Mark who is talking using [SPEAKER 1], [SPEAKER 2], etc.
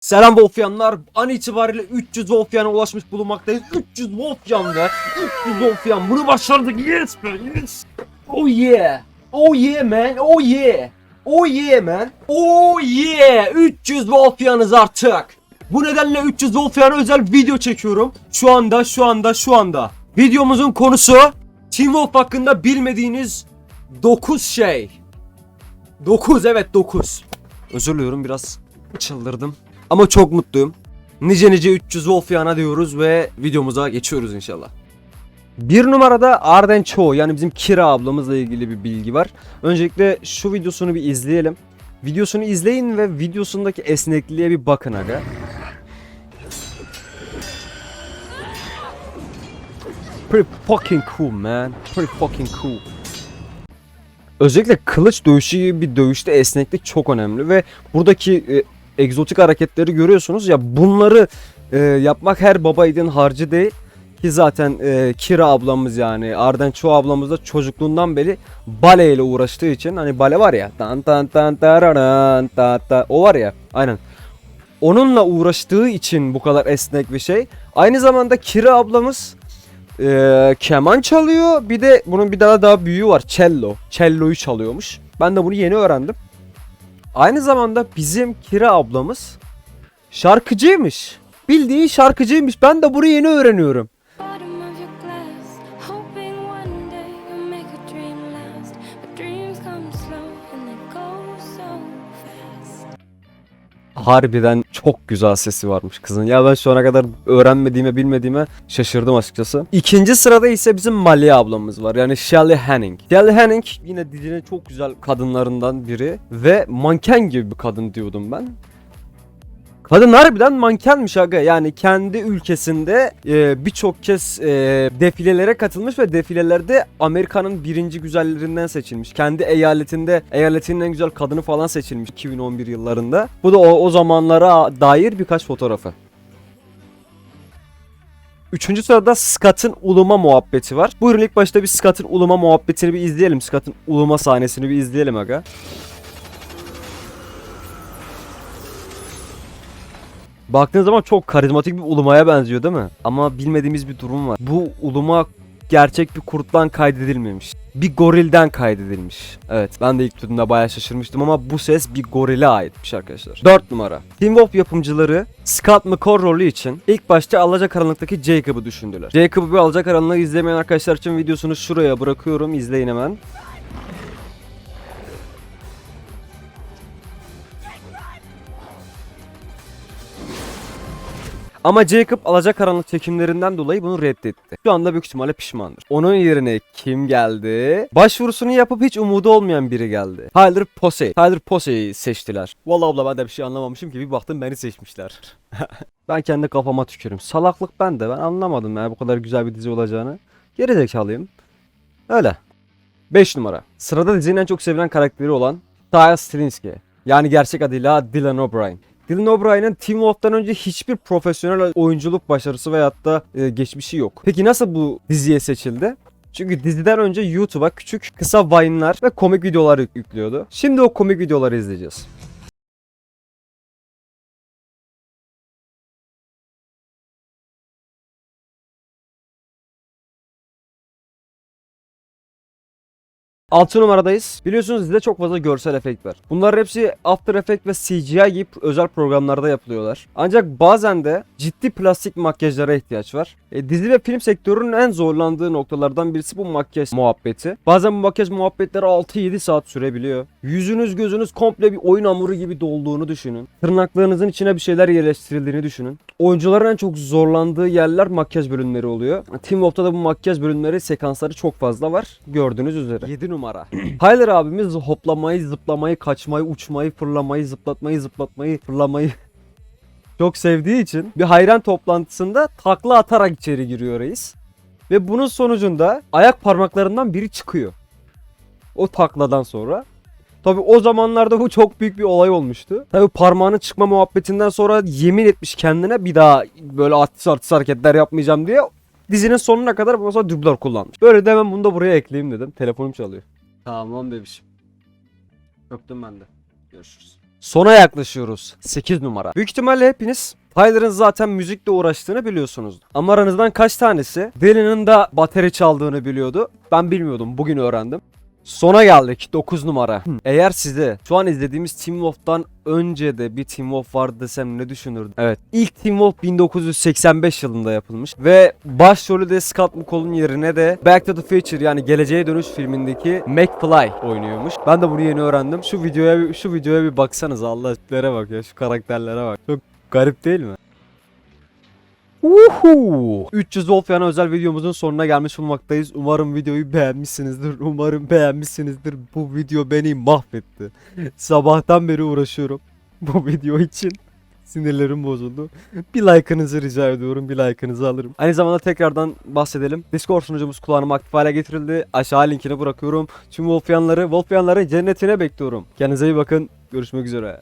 [SPEAKER 1] Selam Wolfyanlar. An itibariyle 300 Wolfyan'a ulaşmış bulunmaktayız. 300 Wolfyan ve 300 Wolfyan. Bunu başardık. Yes be yes. Oh yeah. Oh yeah man. Oh yeah. Oh yeah man. Oh yeah. 300 Wolfyan'ız artık. Bu nedenle 300 Wolfyan'a özel video çekiyorum. Şu anda şu anda şu anda. Videomuzun konusu Team Wolf hakkında bilmediğiniz 9 şey. 9 evet 9. Özür diliyorum biraz çıldırdım. Ama çok mutluyum. Nice nice 300 Wolfyan'a diyoruz ve videomuza geçiyoruz inşallah. Bir numarada Arden Cho yani bizim Kira ablamızla ilgili bir bilgi var. Öncelikle şu videosunu bir izleyelim. Videosunu izleyin ve videosundaki esnekliğe bir bakın aga. Pretty fucking cool man. Pretty fucking cool. Özellikle kılıç dövüşü gibi bir dövüşte esneklik çok önemli ve buradaki e, egzotik hareketleri görüyorsunuz. Ya bunları e, yapmak her baba yiğidin harcı değil. Ki zaten e, Kira ablamız yani Arden Çoğu ablamız da çocukluğundan beri bale ile uğraştığı için hani bale var ya tan tan tan tararan ta ta o var ya aynen. Onunla uğraştığı için bu kadar esnek bir şey. Aynı zamanda Kira ablamız e, keman çalıyor. Bir de bunun bir daha daha büyüğü var cello. Cello'yu çalıyormuş. Ben de bunu yeni öğrendim Aynı zamanda bizim Kira ablamız şarkıcıymış. Bildiğin şarkıcıymış. Ben de bunu yeni öğreniyorum. Harbiden çok güzel sesi varmış kızın. Ya ben şu ana kadar öğrenmediğime bilmediğime şaşırdım açıkçası. İkinci sırada ise bizim Malia ablamız var. Yani Shelley Hanning. Shelley Hanning yine dizinin çok güzel kadınlarından biri. Ve manken gibi bir kadın diyordum ben. Kadın harbiden mankenmiş aga. Yani kendi ülkesinde e, birçok kez e, defilelere katılmış ve defilelerde Amerika'nın birinci güzellerinden seçilmiş. Kendi eyaletinde eyaletinin en güzel kadını falan seçilmiş 2011 yıllarında. Bu da o, o zamanlara dair birkaç fotoğrafı. Üçüncü sırada Scott'ın uluma muhabbeti var. Buyurun ilk başta bir Scott'ın uluma muhabbetini bir izleyelim. Scott'ın uluma sahnesini bir izleyelim aga. Baktığınız zaman çok karizmatik bir ulumaya benziyor değil mi? Ama bilmediğimiz bir durum var. Bu uluma gerçek bir kurttan kaydedilmemiş. Bir gorilden kaydedilmiş. Evet ben de ilk duyduğumda bayağı şaşırmıştım ama bu ses bir gorile aitmiş arkadaşlar. 4 numara. Team Wolf yapımcıları Scott McCall rolü için ilk başta Alacakaranlık'taki Jacob'ı düşündüler. Jacob'ı bir Alacakaranlık'ı izlemeyen arkadaşlar için videosunu şuraya bırakıyorum. İzleyin hemen. Ama Jacob alacakaranlık çekimlerinden dolayı bunu reddetti. Şu anda büyük ihtimalle pişmandır. Onun yerine kim geldi? Başvurusunu yapıp hiç umudu olmayan biri geldi. Tyler Posey. Tyler Posey'i seçtiler. Vallahi abla ben de bir şey anlamamışım ki bir baktım beni seçmişler. ben kendi kafama tükürüm. Salaklık bende. Ben anlamadım ya bu kadar güzel bir dizi olacağını. Gerizekalıyım. Öyle. 5 numara. Sırada dizinin en çok sevilen karakteri olan Tyler Strinsky. Yani gerçek adıyla Dylan O'Brien. Dylan O'Brien'in Team Wolf'tan önce hiçbir profesyonel oyunculuk başarısı veyahut da e, geçmişi yok. Peki nasıl bu diziye seçildi? Çünkü diziden önce YouTube'a küçük kısa vine'lar ve komik videolar yük- yüklüyordu. Şimdi o komik videoları izleyeceğiz. Altı numaradayız. Biliyorsunuz dizide çok fazla görsel efekt var. Bunlar hepsi After Effects ve CGI gibi özel programlarda yapılıyorlar. Ancak bazen de ciddi plastik makyajlara ihtiyaç var. E, dizi ve film sektörünün en zorlandığı noktalardan birisi bu makyaj muhabbeti. Bazen bu makyaj muhabbetleri 6-7 saat sürebiliyor. Yüzünüz gözünüz komple bir oyun hamuru gibi dolduğunu düşünün. Tırnaklarınızın içine bir şeyler yerleştirildiğini düşünün. Oyuncuların en çok zorlandığı yerler makyaj bölümleri oluyor. Team Wolf'ta da bu makyaj bölümleri sekansları çok fazla var. Gördüğünüz üzere. 7 numara. Tyler abimiz hoplamayı, zıplamayı, kaçmayı, uçmayı, fırlamayı, zıplatmayı, zıplatmayı, fırlamayı çok sevdiği için bir hayran toplantısında takla atarak içeri giriyor reis. Ve bunun sonucunda ayak parmaklarından biri çıkıyor. O takladan sonra. Tabi o zamanlarda bu çok büyük bir olay olmuştu. Tabi parmağının çıkma muhabbetinden sonra yemin etmiş kendine bir daha böyle artist artist hareketler yapmayacağım diye dizinin sonuna kadar mesela dublör kullanmış. Böyle de hemen bunu da buraya ekleyeyim dedim. Telefonum çalıyor. Tamam bebişim. Öptüm ben de. Görüşürüz. Sona yaklaşıyoruz. 8 numara. Büyük ihtimalle hepiniz Tyler'ın zaten müzikle uğraştığını biliyorsunuz. Ama aranızdan kaç tanesi Dylan'ın da bateri çaldığını biliyordu? Ben bilmiyordum. Bugün öğrendim. Sona geldik 9 numara. Eğer size şu an izlediğimiz Team Wolf'tan önce de bir Team Wolf vardı desem ne düşünürdün? Evet. İlk Team Wolf 1985 yılında yapılmış ve başrolü de Scott McCall'un yerine de Back to the Future yani Geleceğe Dönüş filmindeki McFly oynuyormuş. Ben de bunu yeni öğrendim. Şu videoya şu videoya bir baksanız Allah tiplere bak ya şu karakterlere bak. Çok garip değil mi? Uhu. 300 Wolf yana özel videomuzun sonuna gelmiş bulunmaktayız. Umarım videoyu beğenmişsinizdir. Umarım beğenmişsinizdir. Bu video beni mahvetti. Sabahtan beri uğraşıyorum bu video için. Sinirlerim bozuldu. Bir like'ınızı rica ediyorum. Bir like'ınızı alırım. Aynı zamanda tekrardan bahsedelim. Discord sunucumuz kullanıma aktif hale getirildi. Aşağı linkini bırakıyorum. Tüm Wolfyanları, Wolfyanların cennetine bekliyorum. Kendinize iyi bakın. Görüşmek üzere.